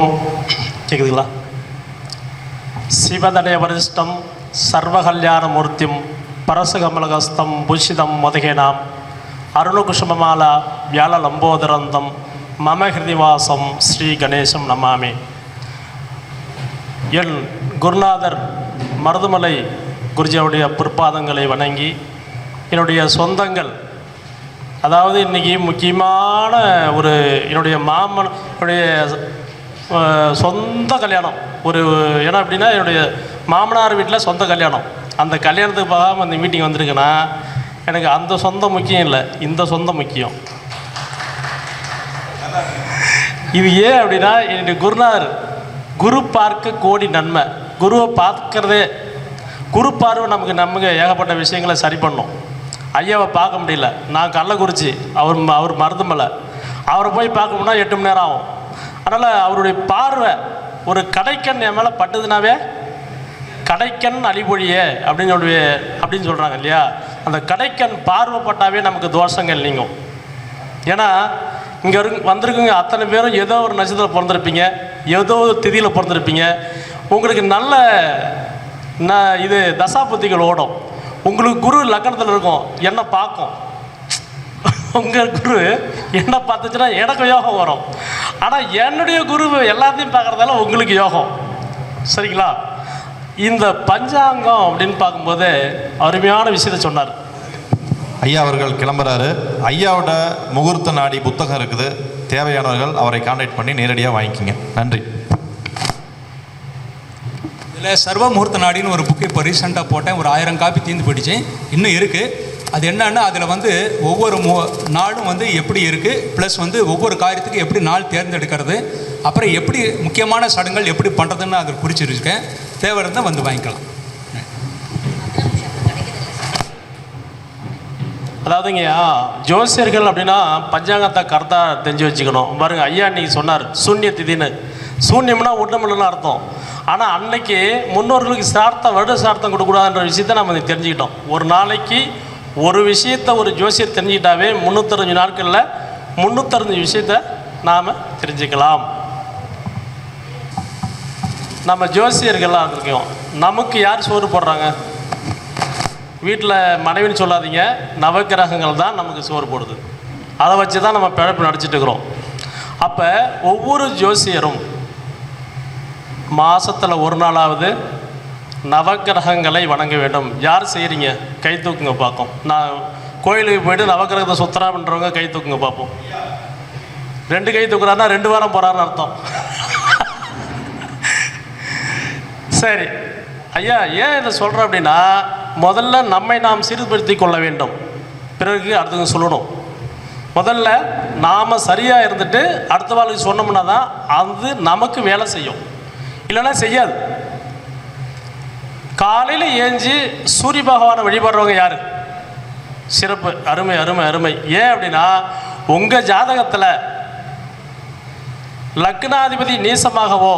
கேக்குதுங்களா சிவதனய வரிஷ்டம் சர்வகல்யாணமூர்த்திம் பரசுகமலகஸ்தம் பூஷிதம் மதுகேனாம் அருணகுஷமமாலா வியாழ லம்போதரந்தம் மம ஹிருதிவாசம் ஸ்ரீ கணேசம் நமாமி என் குருநாதர் மருதுமலை குருஜியுடைய பிற்பாதங்களை வணங்கி என்னுடைய சொந்தங்கள் அதாவது இன்றைக்கி முக்கியமான ஒரு என்னுடைய மாமன் என்னுடைய சொந்த கல்யாணம். ஒரு ஏன்னா அப்படின்னா என்னுடைய மாமனார் வீட்டில் சொந்த கல்யாணம். அந்த கல்யாணத்துக்கு போகாமல் அந்த மீட்டிங் வந்திருக்குன்னா எனக்கு அந்த சொந்தம் முக்கியம் இல்லை. இந்த சொந்தம் முக்கியம். இது ஏன் அப்படின்னா என்னுடைய குருநாதர் குரு பார்க்க கோடி நன்மை. குருவை பார்க்கறதே குரு பார்வை நமக்கு நமக்கு ஏகப்பட்ட விஷயங்களை சரி பண்ணும். ஐயாவை பார்க்க முடியல. நான் கள்ளக்குறிச்சி அவர் அவர் மருதுமலை அவரை போய் பார்க்கணும்னா எட்டு மணி நேரம் ஆகும். அதனால் அவருடைய பார்வை ஒரு கடைக்கண் என் மேலே பட்டுதுனாவே கடைக்கண் அழிபொழிய அப்படின்னு சொல்லி அப்படின்னு சொல்கிறாங்க இல்லையா? அந்த கடைக்கண் பார்வைப்பட்டாவே நமக்கு தோஷங்கள் நீங்கும். ஏன்னா இங்கே இரு வந்திருக்குங்க அத்தனை பேரும் ஏதோ ஒரு நட்சத்திரம் பிறந்திருப்பீங்க ஏதோ ஒரு திதியில் பிறந்திருப்பீங்க. உங்களுக்கு நல்ல ந இது தசாபுத்திகள் ஓடும். உங்களுக்கு குரு லக்கணத்தில் இருக்கும் என்ன பார்க்கும். உங்கள் குரு என்ன பார்த்துச்சுன்னா எனக்கு யோகம் வரும். ஆனால் என்னுடைய குரு எல்லாத்தையும் பார்க்குறதால உங்களுக்கு யோகம். சரிங்களா? இந்த பஞ்சாங்கம் அப்படின்னு பார்க்கும்போது அருமையான விஷயத்தை சொன்னார். ஐயா அவர்கள் கிளம்புறாரு. ஐயாவோட முகூர்த்த நாடி புத்தகம் இருக்குது. தேவையானவர்கள் அவரை கான்டாக்ட் பண்ணி நேரடியாக வாங்கிக்கிங்க. நன்றி. இதில் சர்வ முகூர்த்த நாடின்னு ஒரு புக்கு இப்போ ரீசெண்டாக போட்டேன். ஒரு ஆயிரம் காப்பி தீர்ந்து போயிடுச்சு. இன்னும் இருக்குது அது என்னன்னா அதில் வந்து ஒவ்வொரு மு நாளும் வந்து எப்படி இருக்குது ப்ளஸ் வந்து ஒவ்வொரு காரியத்துக்கு எப்படி நாள் தேர்ந்தெடுக்கிறது அப்புறம் எப்படி முக்கியமான சடங்குகள் எப்படி பண்ணுறதுன்னு அதில் குறிச்சிருக்கேன் தேவை இருந்தால் வந்து வாங்கிக்கலாம். அதாவதுங்கய்யா ஜோசியர்கள் அப்படின்னா பஞ்சாங்கத்தை கரெக்டாக தெரிஞ்சு வச்சுக்கணும். பாருங்க ஐயா நீங்கள் சொன்னார் சூன்ய திதின்னு. சூன்யம்னா ஒன்றுமில்லன்னு அர்த்தம். ஆனால் அன்னைக்கு முன்னோர்களுக்கு சார்த்தம் வருட சார்த்தம் கொடுக்கூடாதுன்ற விஷயத்த நம்ம தெரிஞ்சுக்கிட்டோம். ஒரு நாளைக்கு ஒரு விஷயத்த ஒரு ஜோசியர் தெரிஞ்சுக்கிட்டாவே முந்நூற்றஞ்சு நாட்களில் முந்நூற்றஞ்சு விஷயத்த நாம் தெரிஞ்சுக்கலாம். நம்ம ஜோசியர்கள்லாம் இருக்கோம். நமக்கு யார் சோறு போடுறாங்க? வீட்டில் மனைவின்னு சொல்லாதீங்க. நவக்கிரகங்கள் தான் நமக்கு சோறு போடுது. அதை வச்சு தான் நம்ம பிழைப்பு நடிச்சிட்டு இருக்கிறோம். அப்போ ஒவ்வொரு ஜோசியரும் மாதத்தில் ஒரு நாளாவது நவக்கிரகங்களை வணங்க வேண்டும். யார் செய்கிறீங்க கை தூக்குங்க பார்ப்போம். நான் கோயிலுக்கு போயிட்டு நவக்கிரகத்தை சுத்தரா பண்ணுறவங்க கை தூக்குங்க பார்ப்போம். ரெண்டு கை தூக்குறாருன்னா ரெண்டு வாரம் போகிறாருன்னு அர்த்தம். சரி. ஐயா ஏன் இதை சொல்கிறோம் அப்படின்னா முதல்ல நம்மை நாம் சீர்படுத்தி கொள்ள வேண்டும். பிறகு அடுத்தவங்க சொல்லணும். முதல்ல நாம் சரியாக இருந்துட்டு அடுத்த வாழ்க்கை சொன்னோம்னா தான் அது நமக்கு வேலை செய்யும். இல்லைன்னா செய்யாது. காலையில் ஏஞ்சி சூரிய பகவானை வழிபடுறவங்க யார்? சிறப்பு அருமை அருமை அருமை. ஏன் அப்படின்னா உங்கள் ஜாதகத்தில் லக்னாதிபதி நீசமாகவோ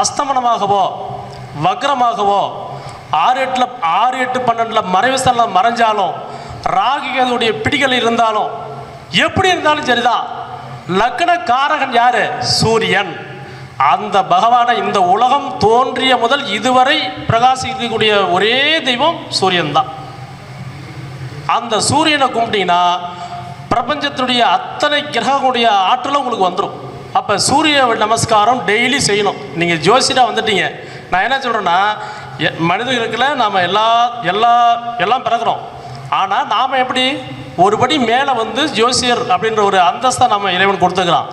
அஸ்தமனமாகவோ வக்ரமாகவோ ஆறு எட்டில் ஆறு எட்டு பன்னெண்டில் மறைவு ஸ்தலம் மறைஞ்சாலும் ராகிகளுடைய பிடிகள் இருந்தாலும் எப்படி இருந்தாலும் சரிதான். லக்ன காரகன் யார்? சூரியன். அந்த பகவானை இந்த உலகம் தோன்றிய முதல் இதுவரை பிரகாசிக்கக்கூடிய ஒரே தெய்வம் சூரியன் தான் அந்த சூரியனை கும்பிட்டீங்கன்னா பிரபஞ்சத்தினுடைய அத்தனை கிரகங்களுடைய ஆற்றலும் உங்களுக்கு வந்துடும் அப்போ சூரிய நமஸ்காரம் டெய்லி செய்யணும். நீங்கள் ஜோசியராக வந்துட்டீங்க. நான் என்ன சொல்கிறேன்னா எ- மனிதர்களுக்குள்ள நாம் எல்லா எல்லா எல்லாம் பிறகுறோம் ஆனால் நாம் எப்படி? ஒருபடி மேலே வந்து ஜோசியர் அப்படின்ற ஒரு அந்தஸ்தை நம்ம இறைவன் கொடுத்துக்கிறான்.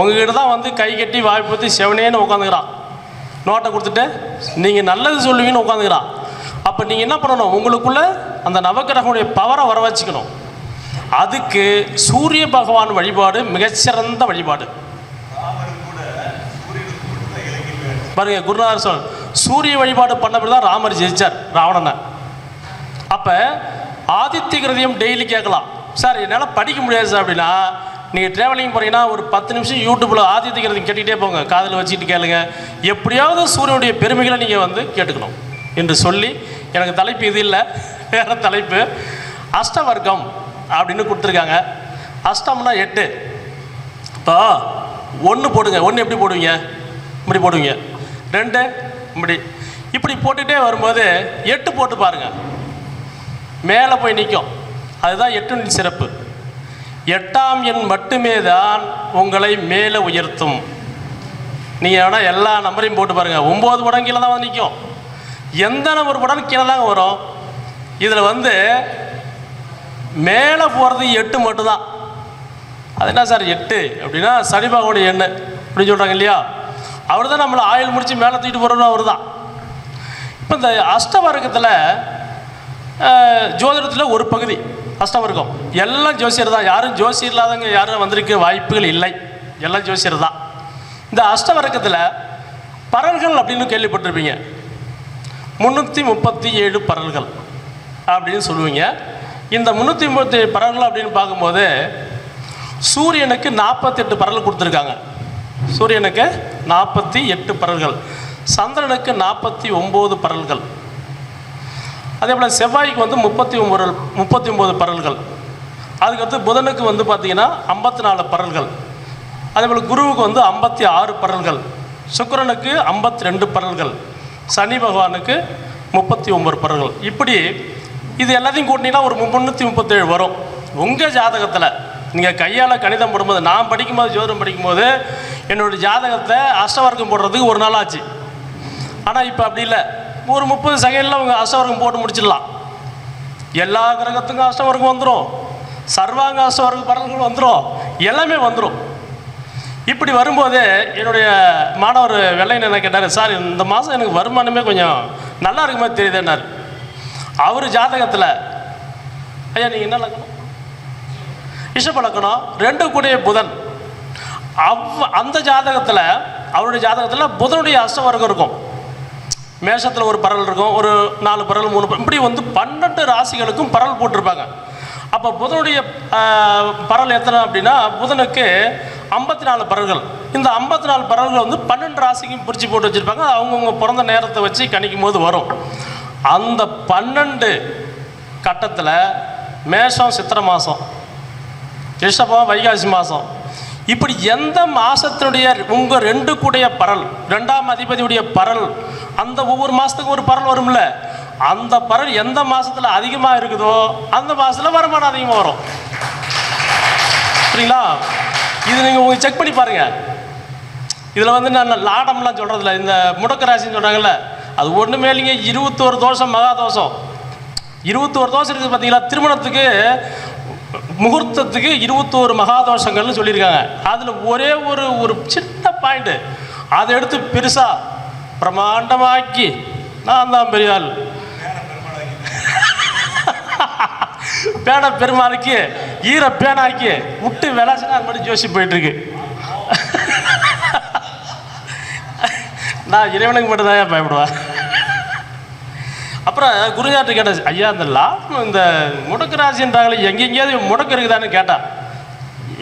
உங்ககிட்ட தான் வந்து கை கட்டி வாய்ப்புத்தி செவனேன்னு உட்காந்துக்கிறான் நோட்டை கொடுத்துட்டு நீங்கள் நல்லது சொல்லுவீங்கன்னு உட்காந்துக்கிறான் அப்போ நீங்கள் என்ன பண்ணணும்? உங்களுக்குள்ள அந்த நவக்கிரகனுடைய பவரை வர வச்சுக்கணும். அதுக்கு சூரிய பகவான் வழிபாடு மிகச்சிறந்த வழிபாடு. பாருங்க குருநாதர் சொல் சூரிய வழிபாடு பண்ணபடி தான் ராமர் ஜெயிச்சார் ராவணனை. அப்போ ஆதித்ய கிருதியம் டெய்லி கேட்கலாம். சார் என்னால் படிக்க முடியாது சார் அப்படின்னா நீங்கள் ட்ராவலிங் போகிறீங்கன்னா ஒரு பத்து நிமிஷம் யூடியூப்பில் ஆதித்ய கேட்டுக்கிட்டே போங்க. காதில் வச்சுக்கிட்டு கேளுங்க. எப்படியாவது சூரியனுடைய பெருமைகளை நீங்கள் வந்து கேட்டுக்கணும். என்று சொல்லி எனக்கு தலைப்பு இது இல்லை. வேறு தலைப்பு. அஷ்டவர்க்கம் அப்படின்னு கொடுத்துருக்காங்க. அஷ்டம்னா எட்டு. இப்போ ஒன்று போடுங்க. ஒன்று எப்படி போடுவீங்க? இப்படி போடுவீங்க. ரெண்டு இப்படி. இப்படி போட்டுகிட்டே வரும்போது எட்டு போட்டு பாருங்கள் மேலே போய் நிற்கும் அதுதான் எட்டு சிறப்பு. எட்டாம் எண் மட்டுமே தான் உங்களை மேலே உயர்த்தும். நீங்கள் வேணால் எல்லா நம்பரையும் போட்டு பாருங்கள் ஒம்பது படம் கீழே தான் வந்து நிற்கும். எந்த நம்பர் படம் கீழே தாங்க வரும்? இதில் வந்து மேலே போகிறது எட்டு மட்டும்தான். அது என்ன சார் எட்டு? அப்படின்னா சனி பகவானுடைய எண்ணு. அப்படின்னு சொல்கிறாங்க இல்லையா? அவர் தான் நம்மளை ஆயுள் முடித்து மேலே தூக்கிட்டு போகிறோம் அவர் தான் இப்போ இந்த அஷ்டவர்க்கத்தில் ஜோதிடத்தில் ஒரு பகுதி. அஷ்டவர்க்கம் எல்லாம் ஜோசியர் தான். யாரும் ஜோசியர் இல்லாதவங்க யாரும் வந்திருக்க வாய்ப்புகள் இல்லை. எல்லாம் ஜோசியர் தான். இந்த அஷ்டவர்க்கத்தில் பரல்கள் அப்படின்னு கேள்விப்பட்டிருப்பீங்க. முந்நூற்றி முப்பத்தி ஏழு பரல்கள் அப்படின்னு சொல்லுவீங்க. இந்த முந்நூற்றி முப்பத்தி ஏழு பரல்கள் அப்படின்னு பார்க்கும்போது சூரியனுக்கு நாற்பத்தெட்டு பரல் கொடுத்துருக்காங்க. சூரியனுக்கு நாற்பத்தி எட்டு பரல்கள். சந்திரனுக்கு நாற்பத்தி ஒம்பது பரல்கள். அதே போல் செவ்வாய்க்கு வந்து முப்பத்தி ஒம்பது முப்பத்தி ஒம்பது பரல்கள். அதுக்கடுத்து புதனுக்கு வந்து பார்த்தீங்கன்னா ஐம்பத்தி நாலு பரல்கள். அதே போல் குருவுக்கு வந்து ஐம்பத்தி ஆறு பரல்கள். சுக்கிரனுக்கு ஐம்பத்தி ரெண்டு பரல்கள். சனி பகவானுக்கு முப்பத்தி ஒம்பது பரல்கள். இப்படி இது எல்லாத்தையும் கூட்டினீங்கன்னா ஒரு முந்நூற்றி முப்பத்தேழு வரும். உங்கள் ஜாதகத்தில் நீங்கள் கையால் கணிதம் போடும்போது நான் படிக்கும்போது ஜோதிடம் படிக்கும்போது என்னோடய ஜாதகத்தை அஷ்டவர்க்கம் போடுறதுக்கு ஒரு நாள் ஆச்சு. ஆனால் இப்போ அப்படி இல்லை. ஒரு முப்பது செகண்டில் அவங்க அஷ்டவர்க்கம் போட்டு முடிச்சிடலாம். எல்லா கிரகத்துக்கும் அஷ்டவர்க்கம் வந்துடும் சர்வாங்க அஷ்டவர்க்க பரல்கள் வந்துடும் எல்லாமே வந்துடும் இப்படி வரும்போது என்னுடைய மாணவர் வெள்ளையன் என்ன கேட்டார்? சார் இந்த மாதம் எனக்கு வருமானமே கொஞ்சம் நல்லா இருக்குமா மாதிரி தெரியுதுன்னார். அவர் ஜாதகத்தில் ஐயா நீங்கள் என்ன லக்கணம்? இஷப்பழக்கணும் ரெண்டு கூடிய புதன். அவ் அந்த ஜாதகத்தில் அவருடைய ஜாதகத்தில் புதனுடைய அஷ்டவர்க்கம் இருக்கும். மேஷத்தில் ஒரு பரல் இருக்கும் ஒரு நாலு பரல் மூணு பரல் இப்படி வந்து பன்னெண்டு ராசிகளுக்கும் பரல் போட்டிருப்பாங்க. அப்போ புதனுடைய பரல் எத்தனை அப்படின்னா புதனுக்கு ஐம்பத்தி நாலு பரல்கள். இந்த ஐம்பத்தி நாலு பரல்கள் வந்து பன்னெண்டு ராசிக்கும் பிரித்து போட்டு வச்சுருப்பாங்க. அவங்கவுங்க பிறந்த நேரத்தை வச்சு கணிக்கும் போது வரும். அந்த பன்னெண்டு கட்டத்தில் மேஷம் சித்திரை மாதம் ரிஷபம் வைகாசி மாதம் இப்படி எந்த மாதத்தினுடைய உங்கள் ரெண்டு கூடைய பரல் ரெண்டாம் அதிபதியுடைய பரல் அந்த ஒவ்வொரு மாதத்துக்கு ஒரு பரல் வரும்ல? அந்த பரல் எந்த மாதத்தில் அதிகமாக இருக்குதோ அந்த மாதத்தில் வருமானம் அதிகமாக வரும். சரிங்களா இது நீங்கள் உங்க செக் பண்ணி பாருங்கள் இதில் வந்து நான் லாடம்லாம் சொல்கிறதில்ல இந்த முடக்க ராசின்னு சொல்கிறாங்கல்ல அது ஒன்றுமே இல்லைங்க. இருபத்தோரு தோஷம் மகா தோஷம். இருபத்தோரு தோஷம் இருக்குது பார்த்தீங்களா திருமணத்துக்கு முகூர்த்தத்துக்கு இருபத்தோரு மகாதோஷங்கள்னு சொல்லியிருக்காங்க. அதில் ஒரே ஒரு ஒரு சின்ன பாயிண்ட்டு அதை எடுத்து பெருசாக பிரமாண்டமாக்கி நான் தான் பெரியாள். பேனை பெருமாளுக்கு ஈர பேனாக்கி விட்டு விளாசினா அது மட்டும் ஜோசி போயிட்டு இருக்கு நான் இறைவனுக்கு மட்டும் தான் பயப்படுவேன். அப்புறம் குருஜாட்டு கேட்டேன் ஐயா இந்த லாபம் இந்த முடக்கு ராசின்றாங்களே எங்கெங்கேயாவது முடக்கு இருக்குதான்னு கேட்டான்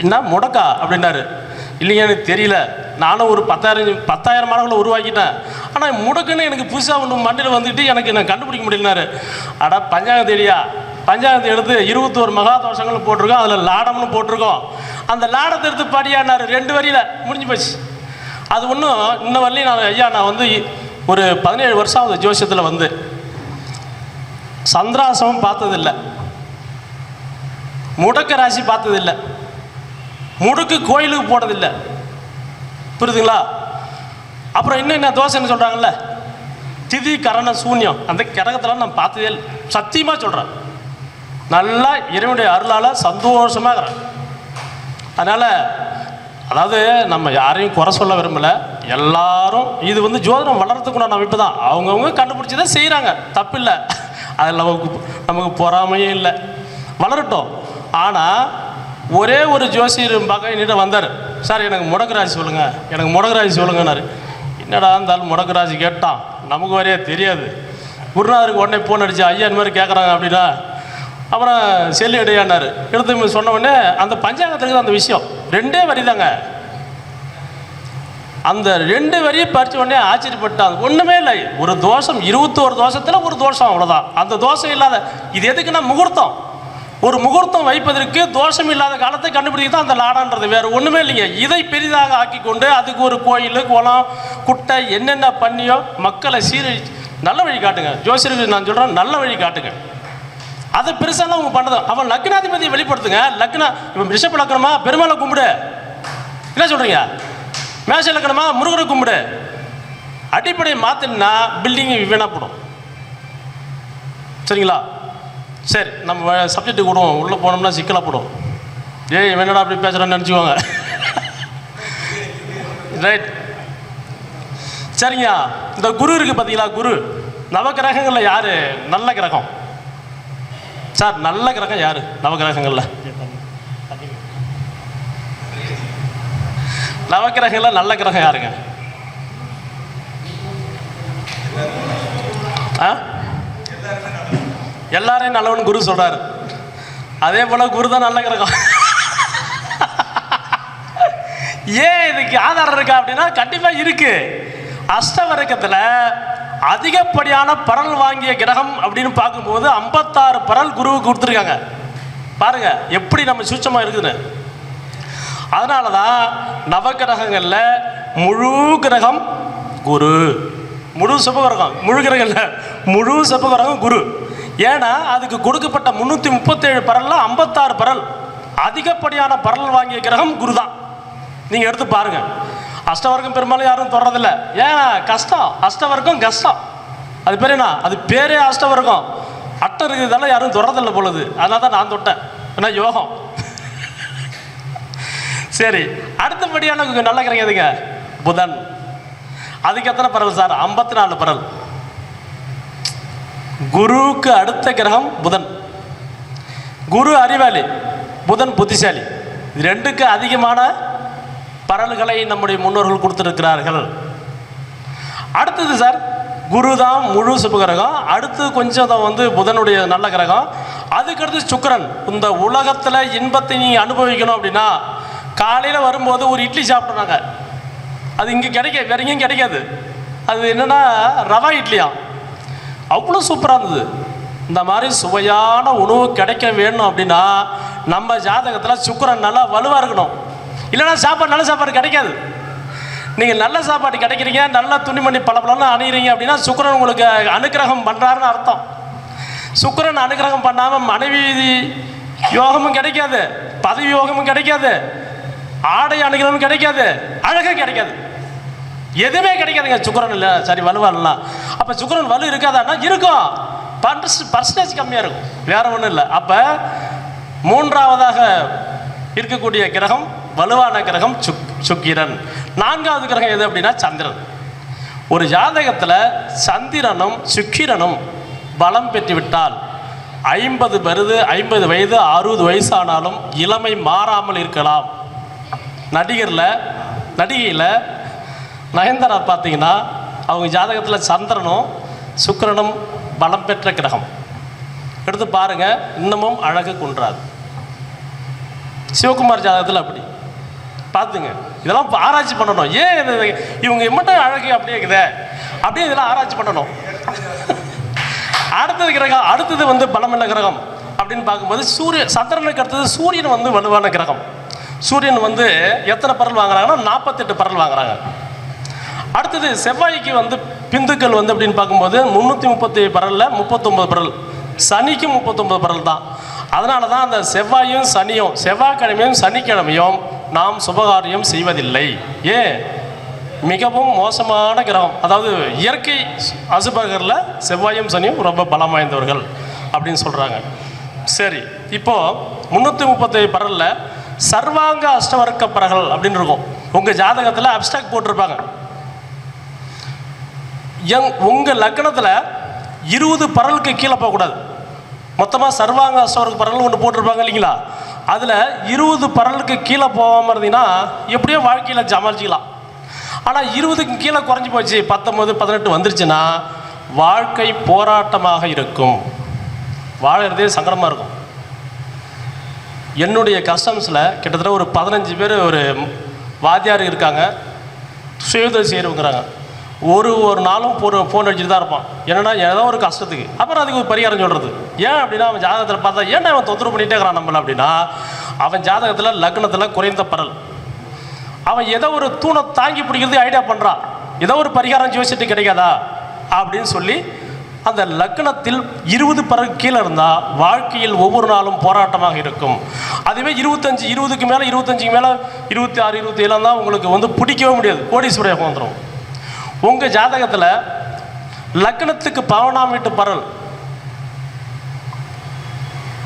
என்ன முடக்கா? அப்படின்னாரு. இல்லைங்க எனக்கு தெரியல. நானும் ஒரு பத்தாயிரம் பத்தாயிரம் மாணவர்களை உருவாக்கிட்டேன். ஆனால் முடக்குன்னு எனக்கு புதுசாக ஒன்று மண்டையில் வந்துட்டு எனக்கு நான் கண்டுபிடிக்க முடியலனாரு அடா பஞ்சாங்கம் தெரியா பஞ்சாங்கத்தை எடுத்து இருபத்தோரு மகாதோஷங்களும் போட்டிருக்கோம். அதில் லாடம்னு போட்டிருக்கோம். அந்த லாடத்தை எடுத்து பாடியானார் ரெண்டு வரியில் முடிஞ்சு போச்சு. அது ஒன்றும் இன்ன வரலையும் நான் ஐயா நான் வந்து ஒரு பதினேழு வருஷம் ஆகுது ஜோசியத்தில் வந்து. சந்திராசம் பார்த்ததில்லை. முடக்க ராசி பார்த்ததில்லை. முடுக்கு கோயிலுக்கு போனதில்லை. புரியுதுங்களா? அப்புறம் இன்னும் என்ன தோசைன்னு சொல்கிறாங்கல்ல திதி கரண சூன்யம். அந்த கிரகத்தில் நான் பார்த்ததே இல்லை. சத்தியமாக சொல்கிறேன் நல்லா இறைவனுடைய அருளால் சந்தோஷமாக இருக்கிறேன் அதனால் அதாவது நம்ம யாரையும் குறை சொல்ல விரும்பலை. எல்லாரும் இது வந்து ஜோதிடம் வளர்றதுக்குண்டான அமைப்பு தான் அவங்கவுங்க கண்டுபிடிச்சி தான் செய்கிறாங்க தப்பில்லை. அதில் நமக்கு நமக்கு பொறாமையும் இல்லை. வளரட்டும். ஆனால் ஒரே ஒரு ஜோசியர் பார்க்க என்னிட்ட வந்தார். சார் எனக்கு முடக்கராசி சொல்லுங்கள் எனக்கு முடக்கராசி சொல்லுங்கன்னாரு. என்னடா இருந்தாலும் முடக்கராசி கேட்டான். நமக்கு வரையே தெரியாது. குருநாதருக்கு உடனே ஃபோன் அடிச்சு ஐயா இந்த மாதிரி கேட்குறாங்க அப்படின்னா. அப்புறம் செல்லு எடுயானார் எடுத்து சொன்ன உடனே அந்த பஞ்சாங்கத்துக்கு தான் அந்த விஷயம். ரெண்டே வரி தாங்க அந்த ரெண்டு வரியை படித்த உடனே ஆச்சரியப்பட்டாங்க. ஒன்றுமே இல்லை. ஒரு தோஷம் இருபத்தோரு தோஷத்தில் ஒரு தோஷம் அவ்வளோதான் அந்த தோஷம் இல்லாத இது எதுக்குன்னா முகூர்த்தம். ஒரு முகூர்த்தம் வைப்பதற்கு தோஷம் இல்லாத காலத்தை கண்டுபிடிக்க தான் அந்த லாடான்றது. வேறு ஒன்றுமே இல்லைங்க. இதை பெரிதாக ஆக்கி கொண்டு அதுக்கு ஒரு கோயில் குளம் குட்டை என்னென்ன பண்ணியோ மக்களை சீரழி நல்ல வழி காட்டுங்க. ஜோசியருக்கு நான் சொல்கிறேன் நல்ல வழி காட்டுங்க. அதை பெருசாலாம் அவங்க பண்ணதும் அவன் லக்னாதிபதியை வெளிப்படுத்துங்க. லக்னா இப்போ ரிஷப் லக்னமா? பெருமாளை கும்பிடு. என்ன சொல்கிறீங்க மேஷ லக்னமா முருகரை கும்பிடு. அடிப்படை மாற்றினா பில்டிங் வீணாப்படும் சரிங்களா? சரி நம்ம சப்ஜெக்ட் விடுவோம் உள்ளே போனோம்னா சிக்கலாப்படும் ஏய் வேணடா என்னடா அப்படி பேசுகிறான்னு நினச்சிக்கோங்க. ரைட் சரிங்க. இந்த குரு இருக்கு பார்த்தீங்களா குரு? நவகிரகங்களில் யார்? நல்ல கிரகம். சார் நல்ல கிரகம் யார்? நவகிரகங்களில் நவக்கிரகங்களில் நல்ல கிரகம் யாருங்க? ஆ? எல்லாரையும் நல்லவன் குரு சொல்கிறார் அதே போல குரு தான் நல்ல கிரகம். ஏன் இதுக்கு ஆதாரம் இருக்கா அப்படின்னா கண்டிப்பா இருக்கு. அஷ்டவர்க்கத்தில் அதிகப்படியான பரல் வாங்கிய கிரகம் அப்படின்னு பார்க்கும்போது ஐம்பத்தாறு பரல் குருவுக்கு கொடுத்துருக்காங்க. பாருங்க எப்படி நம்ம சூட்சமாக இருக்குதுன்னு. அதனால தான் நவகிரகங்களில் முழு கிரகம் குரு. முழு செப்பகிரகம் முழு கிரகம் இல்லை முழு செப்பகிரகம் குரு. ஏன்னா அதுக்கு கொடுக்கப்பட்ட முந்நூற்றி முப்பத்தேழு பரலில் ஐம்பத்தாறு பரல். அதிகப்படியான பரல் வாங்கிய கிரகம் குரு தான் நீங்கள் எடுத்து பாருங்கள் அஷ்டவர்க்கம் பெரும்பாலும் யாரும் தொடறதில்ல. ஏன் கஷ்டம். அஷ்டவர்க்கம் கஷ்டம். அது பேர் என்ன? அது பேரே அஷ்டவர்க்கம். அட்டம் இருக்கிறதால யாரும் தொடறதில்லை பொழுது அதனால தான் நான் தொட்டேன். ஏன்னா யோகம்? சரி அடுத்தபடியான கொஞ்சம் நல்ல கிரகம் எதுங்க? புதன். அதுக்கு எத்தனை பரல் சார்? ஐம்பத்தி நாலு பரல். குருவுக்கு அடுத்த கிரகம் புதன். குரு அறிவாளி புதன் புத்திசாலி. ரெண்டுக்கு அதிகமான பரல்களை நம்முடைய முன்னோர்கள் கொடுத்துருக்கிறார்கள். அடுத்தது சார் குரு தான் முழு சுபகிரகம் அடுத்து கொஞ்சம் தான் வந்து புதனுடைய நல்ல கிரகம். அதுக்கடுத்து சுக்கிரன். இந்த உலகத்தில் இன்பத்தை நீ அனுபவிக்கணும் அப்படின்னா காலையில் வரும்போது ஒரு இட்லி சாப்பிட்றாங்க. அது இங்கே கிடைக்க வேற எங்கேயும் கிடைக்காது. அது என்னென்னா ரவா இட்லியா? அவ்வளோ சூப்பராக இருந்தது. இந்த மாதிரி சுவையான உணவு கிடைக்க வேணும் அப்படின்னா நம்ம ஜாதகத்தில் சுக்கிரன் நல்லா வலுவாக இருக்கணும். இல்லைன்னா சாப்பாடு நல்ல சாப்பாடு கிடைக்காது. நீங்கள் நல்ல சாப்பாடு கிடைக்கிறீங்க நல்ல துணிமணி பளபளன்னு அணுகிறீங்க அப்படின்னா சுக்கிரன் உங்களுக்கு அனுக்கிரகம் பண்ணுறாருன்னு அர்த்தம். சுக்கிரன் அனுக்கிரகம் பண்ணாமல் மனைவி யோகமும் கிடைக்காது பதவி யோகமும் கிடைக்காது. ஆடை அணுகிறவன் கிடைக்காது அழகாக கிடைக்காது. எதுவுமே கிடைக்காதுங்க. சுக்கரன் இல்லை. சரி வலுவா அப்போ சுக்கரன் வலு இருக்காதான்னா இருக்கும். பர்ஸ் பர்சன்டேஜ் கம்மியாக இருக்கும். வேற ஒன்றும் இல்லை. அப்போ மூன்றாவதாக இருக்கக்கூடிய கிரகம் வலுவான கிரகம் சுக் சுக்கிரன். நான்காவது கிரகம் எது அப்படின்னா சந்திரன். ஒரு ஜாதகத்தில் சந்திரனும் சுக்கிரனும் பலம் பெற்றுவிட்டால் ஐம்பது வருது ஐம்பது வயது அறுபது வயசானாலும் இளமை மாறாமல் இருக்கலாம். நடிகரில் நடிகையில் நயன்தாரா பார்த்தீங்கன்னா அவங்க ஜாதகத்தில் சந்திரனும் சுக்கிரனும் பலம் பெற்ற கிரகம். எடுத்து பாருங்கள் இன்னமும் அழகு குன்றாது. சிவகுமார் ஜாதகத்தில் அப்படி. பார்த்துங்க இதெல்லாம் ஆராய்ச்சி பண்ணணும். ஏன் இது இவங்க மட்டும் அழகு அப்படியே இருக்குதே? அப்படியே இதெல்லாம் ஆராய்ச்சி பண்ணணும். அடுத்தது கிரகம் அடுத்தது வந்து பலமுள்ள கிரகம் அப்படின்னு பார்க்கும்போது சூரிய சந்திரனுக்கு அடுத்தது சூரியன் வந்து வலுவான கிரகம். சூரியன் வந்து எத்தனை பரல் வாங்குறாங்கன்னா நாற்பத்தெட்டு பரல் வாங்குறாங்க. அடுத்தது செவ்வாய்க்கு வந்து பிந்துக்கள் வந்து அப்படின்னு பார்க்கும்போது முந்நூற்றி முப்பத்தி பரலில் முப்பத்தொம்பது பரல். சனிக்கு முப்பத்தொம்பது பரல் தான். அதனால தான் அந்த செவ்வாயும் சனியும் செவ்வாய்க்கிழமையும் சனிக்கிழமையும் நாம் சுபகாரியம் செய்வதில்லை. ஏன்? மிகவும் மோசமான கிரகம். அதாவது இயற்கை அசுபகரில் செவ்வாயும் சனியும் ரொம்ப பலம் வாய்ந்தவர்கள் அப்படின்னு சொல்கிறாங்க சரி இப்போது முந்நூற்றி முப்பத்தி பரலில் சர்வாங்க அஷ்டவர்க்க பரகல் அப்படின்னு இருக்கும் உங்கள் ஜாதகத்தில் அப்டாக் போட்டிருப்பாங்க. எங் உங்கள் லக்னத்தில் இருபது பரலுக்கு கீழே போகக்கூடாது. மொத்தமாக சர்வாங்க அஷ்டவர்க்க பரல் ஒன்று போட்டிருப்பாங்க இல்லைங்களா? அதில் இருபது பரலுக்கு கீழே போகாமல் இருந்தீங்கன்னா எப்படியோ வாழ்க்கையில் சமாளிச்சிக்கலாம் ஆனால் இருபதுக்கு கீழே குறைஞ்சி போச்சு. பத்தொம்பது பதினெட்டு வந்துருச்சுன்னா வாழ்க்கை போராட்டமாக இருக்கும். வாழறதே சங்கடமாக இருக்கும். என்னுடைய கஸ்டம்ஸில் கிட்டத்தட்ட ஒரு பதினஞ்சு பேர் ஒரு வாத்தியார் இருக்காங்க. சுயதொழில் செய்கிறவங்கிறாங்க ஒரு ஒரு நாளும் ஒரு ஃபோன் அடிச்சுட்டு தான் இருப்பான். என்னன்னா ஏதோ ஒரு கஷ்டத்துக்கு. அப்புறம் அதுக்கு ஒரு பரிகாரம் சொல்கிறது ஏன் அப்படின்னா அவன் ஜாதகத்தில் பார்த்தா ஏன்டா அவன் தொந்தரவு பண்ணிட்டே இருக்கிறான் நம்மள அப்படின்னா அவன் ஜாதகத்தில் லக்னத்தில் குறைந்த பரல் அவன் ஏதோ ஒரு தூணை தாங்கி பிடிக்கிறது ஐடியா பண்ணுறான் ஏதோ ஒரு பரிகாரம் யோசிச்சுட்டு கிடைக்காதா? அப்படின்னு சொல்லி அந்த லக்னத்தில் இருபது பிறகு கீழே இருந்தால் வாழ்க்கையில் ஒவ்வொரு நாளும் போராட்டமாக இருக்கும். அதுவே இருபத்தஞ்சு இருபதுக்கு மேலே இருபத்தஞ்சுக்கு மேலே இருபத்தி ஆறு இருபத்தி ஏழாம் தான் உங்களுக்கு வந்து பிடிக்கவே முடியாது. கோடீஸ்வர வந்துடும் உங்கள் ஜாதகத்தில் லக்னத்துக்கு பவனாம் வீட்டு பரல்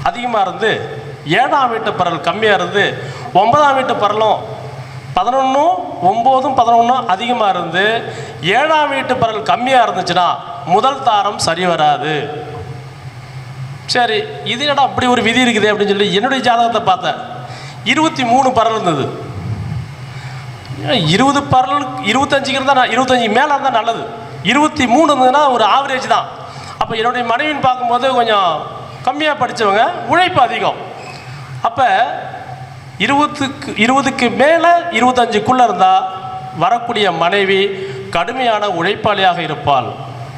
அதிகமாக இருந்து ஏழாம் வீட்டு பரல் கம்மியாக இருந்து ஒன்பதாம் வீட்டு பரலும் பதினொன்றும் ஒம்போதும் பதினொன்றும் அதிகமாக இருந்து ஏழாம் வீட்டு பரல் கம்மியாக இருந்துச்சுன்னா முதல் தாரம் சரி வராது. சரி இது என்னடா அப்படி ஒரு விதி இருக்குது அப்படின்னு சொல்லி என்னுடைய ஜாதகத்தை பார்த்தேன். இருபத்தி மூணு பரல் இருந்தது. இருபது பரல் இருபத்தஞ்சுக்கு இருந்தால் இருபத்தஞ்சி மேலே இருந்தால் நல்லது. இருபத்தி மூணு இருந்ததுன்னா ஒரு ஆவரேஜ் தான். அப்போ என்னுடைய மனைவின்னு பார்க்கும்போது கொஞ்சம் கம்மியாக படித்தவங்க உழைப்பு அதிகம். அப்போ இருபத்துக்கு இருபதுக்கு மேலே இருபத்தஞ்சுக்குள்ளே இருந்தால் வரக்கூடிய மனைவி கடுமையான உழைப்பாளியாக இருப்பாள்.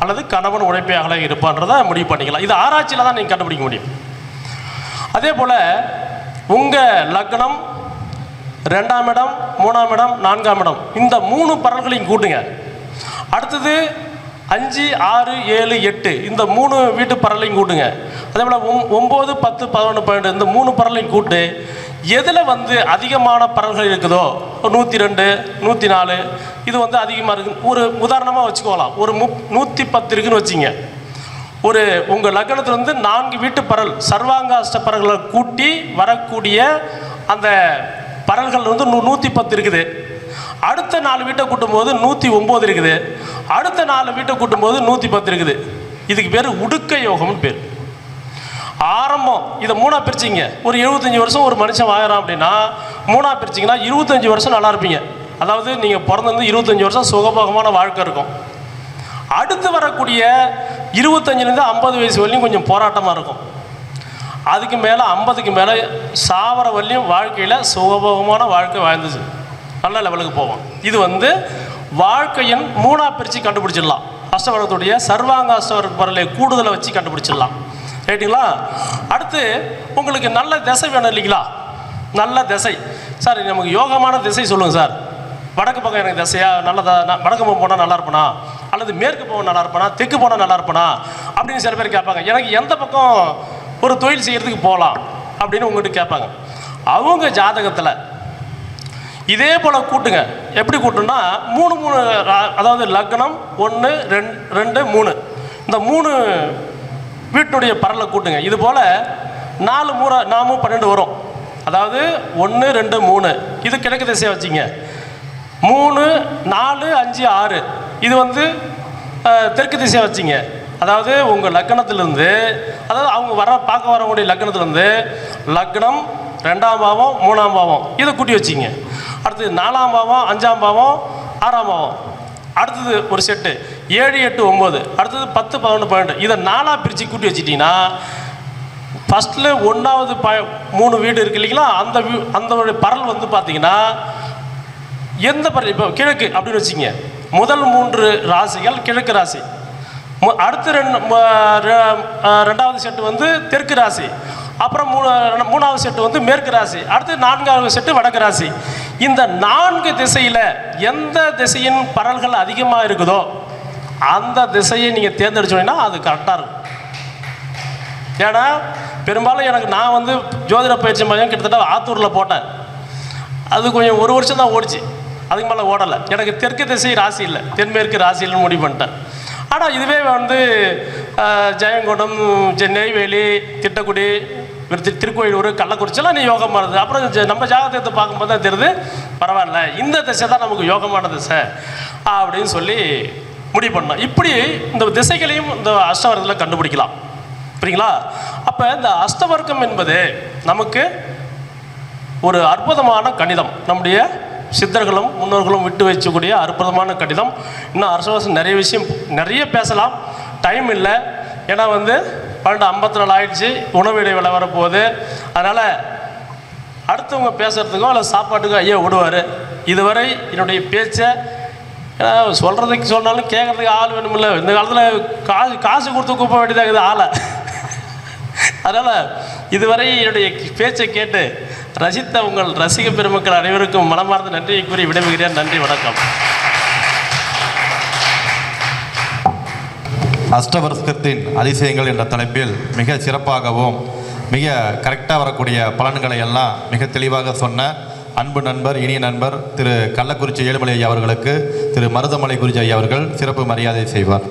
அல்லது கணவன் உழைப்பாளியாக இருப்பான்றதை முடிவு பண்ணிக்கலாம். இது ஆராய்ச்சியில் தான் நீங்கள் கண்டுபிடிக்க முடியும். அதே போல் உங்கள் லக்னம் ரெண்டாம் இடம் மூணாம் இடம் நான்காம் இடம் இந்த மூணு பரல்களையும் கூட்டுங்க. அடுத்தது அஞ்சு ஆறு ஏழு எட்டு இந்த மூணு வீட்டு பரலையும் கூட்டுங்க. அதே போல் ஒம் ஒம்பது பத்து பதினொன்று பன்னெண்டு இந்த மூணு பரலையும் கூட்டு எதில் வந்து அதிகமான பரல்கள் இருக்குதோ நூற்றி ரெண்டு நூற்றி நாலு இது வந்து அதிகமாக இருக்குது ஒரு உதாரணமாக வச்சுக்கோலாம். ஒரு முப் நூற்றி பத்து இருக்குன்னு வச்சிங்க. ஒரு உங்கள் லக்னத்திலிருந்து நான்கு வீட்டு பரல் சர்வாங்காஷ்ட பரல்களை கூட்டி வரக்கூடிய அந்த பரல்கள் வந்து நூ நூற்றி பத்து இருக்குது. அடுத்த நாலு வீட்டை கூட்டும்போது நூற்றி ஒம்பது இருக்குது. அடுத்த நாலு வீட்டை கூட்டும்போது நூற்றி பத்து இருக்குது. இதுக்கு பேர் உடுக்க யோகம்னு பேர். ஆரம்பம். இதை மூணா பிரிச்சிங்க. ஒரு எழுபத்தஞ்சி வருஷம் ஒரு மனுஷன் வாங்குறான் அப்படின்னா மூணா பிரிச்சிங்கன்னா இருபத்தஞ்சி வருஷம் நல்லா இருப்பீங்க. அதாவது நீங்கள் பிறந்திருந்து இருபத்தஞ்சி வருஷம் சுகபோகமான வாழ்க்கை இருக்கும். அடுத்து வரக்கூடிய இருபத்தஞ்சிலேருந்து ஐம்பது வயசு வரையும் கொஞ்சம் போராட்டமாக இருக்கும். அதுக்கு மேலே ஐம்பதுக்கு மேலே சாவர வரலையும் வாழ்க்கையில் சுகபோகமான வாழ்க்கை வாழ்ந்துச்சு. நல்ல லெவலுக்கு போவோம். இது வந்து வாழ்க்கையின் மூணா பிரித்து கண்டுபிடிச்சிடலாம். அஷ்டவரத்துடைய சர்வாங்க அஷ்டவர பரலை கூடுதலை வச்சு கண்டுபிடிச்சிடலாம். ரைட்டுங்களா அடுத்து உங்களுக்கு நல்ல திசை வேணும் இல்லைங்களா? நல்ல திசை. சார் நமக்கு யோகமான திசை சொல்லுங்கள் சார். வடக்கு பக்கம் எனக்கு திசையா? நல்லதா? நான் வடக்கு பக்கம் போனால் நல்லா இருப்பனா? அல்லது மேற்கு போக நல்லா இருப்பனா? தெற்கு போனால் நல்லா இருப்பனா? அப்படின்னு சில பேர் கேட்பாங்க. எனக்கு எந்த பக்கம் ஒரு தொழில் செய்கிறதுக்கு போகலாம் அப்படின்னு உங்கள்கிட்ட கேட்பாங்க. அவங்க ஜாதகத்தில் இதே போல் கூட்டுங்க. எப்படி கூட்டுன்னா மூணு மூணு அதாவது லக்னம் ஒன்று ரெண்டு ரெண்டு மூணு. இந்த மூணு வீட்டுடைய பரலை கூட்டுங்க. இது போல் நாலு மூணு நாமும் பன்னெண்டு வரும். அதாவது ஒன்று ரெண்டு மூணு. இது கிழக்கு திசையை வச்சிங்க. மூணு நாலு அஞ்சு ஆறு. இது வந்து தெற்கு திசையை வச்சிங்க. அதாவது உங்கள் லக்னத்திலிருந்து அதாவது அவங்க வர பார்க்க வரவங்களுடைய லக்கணத்திலேருந்து லக்னம் ரெண்டாம் பாவம் மூணாம் பாவம். இதை கூட்டி வச்சிங்க. அடுத்தது நாலாம் பாவம் அஞ்சாம் பாவம் ஆறாம் பாவம். அடுத்தது ஒரு செட்டு. ஏழு எட்டு ஒம்பது அடுத்தது பத்து பதினொன்று பன்னெண்டு. இதை நாலாக பிரித்து கூட்டி வச்சிட்டிங்கன்னா ஃபஸ்ட்டில் ஒன்றாவது ப மூணு வீடு இருக்கு இல்லைங்களா? அந்த வீ அந்த பரல் வந்து பார்த்தீங்கன்னா எந்த பரல்? இப்போ கிழக்கு அப்படின்னு வச்சுங்க முதல் மூன்று ராசிகள் கிழக்கு ராசி. மு- ரெண்டு ரெண்டாவது செட்டு வந்து தெற்கு ராசி. அப்புறம் மூணு மூணாவது செட்டு வந்து மேற்கு ராசி. அடுத்து நான்காவது செட்டு வடக்கு ராசி. இந்த நான்கு திசையில் எந்த திசையின் பரல்கள் அதிகமாக இருக்குதோ அந்த திசையை நீங்கள் தேர்ந்தெடுச்சோன்னா அது கரெக்டாக இருக்கும். ஏன்னா பெரும்பாலும் எனக்கு நான் வந்து ஜோதிட பயிற்சி மையம் கிட்டத்தட்ட ஆத்தூரில் போட்டேன். அது கொஞ்சம் ஒரு வருஷம் தான் ஓடிச்சு. அதுக்கு மேலே ஓடலை. எனக்கு தெற்கு திசை ராசி இல்லை. தென்மேற்கு ராசி இல்லைன்னு முடிவு பண்ணிட்டேன். ஆனால் இதுவே வந்து ஜெயங்கோடம் ஜெயங்கொண்டம் நெய்வேலி திட்டக்குடி திருக்கோயிலூர் கள்ளக்குறிச்சிலாம் நீ யோகமானது அப்புறம் ஜ- நம்ம ஜாதகத்தை பார்க்கும்போது தான் தெரியுது பரவாயில்ல. இந்த திசை தான் நமக்கு யோகமான திசை அப்படின்னு சொல்லி முடிவு பண்ணோம் இப்படி இந்த திசைகளையும் இந்த அஷ்டவர்க்கத்தில் கண்டுபிடிக்கலாம். புரியுங்களா? அப்போ இந்த அஷ்டவர்க்கம் என்பது நமக்கு ஒரு அற்புதமான கணிதம். நம்முடைய சித்தர்களும் முன்னோர்களும் விட்டு வச்சக்கூடிய அற்புதமான கணிதம் இன்னும் அரசவாசம் நிறைய விஷயம் நிறைய பேசலாம். டைம் இல்லை. ஏன்னா வந்து பன்னெண்டு ஐம்பத்தி நாலு ஆயிடுச்சு. உணவு இடைவேளை வரப்போகுது. அதனால் அடுத்தவங்க பேசுகிறதுக்கோ இல்லை சாப்பாட்டுக்கோ ஐயா விடுவார். இதுவரை என்னுடைய பேச்சை ஏன்னா சொல்கிறதுக்கு சொன்னாலும் கேட்குறதுக்கு ஆள் வேணுமில்ல. இந்த காலத்தில் காசு காசு கொடுத்து கூப்ப வேண்டியதாக இருக்குது ஆளை. அதனால் இதுவரை என்னுடைய பேச்சை கேட்டு ரசித்த உங்கள் ரசிக பெருமக்கள் அனைவருக்கும் மனமார்ந்த நன்றியை கூறி விடைபெறுகிறேன். நன்றி வணக்கம். அஷ்டவர்ஷத்தின் அதிசயங்கள் என்ற தலைப்பில் மிக சிறப்பாகவும் மிக கரெக்டாக வரக்கூடிய பலன்களை எல்லாம் மிக தெளிவாக சொன்ன அன்பு நண்பர் இனிய நண்பர் திரு கள்ளக்குறிச்சி ஏழுமலை ஐயா அவர்களுக்கு திரு மருதமலை குறிச்சி ஐயா அவர்கள் சிறப்பு மரியாதை செய்வார்.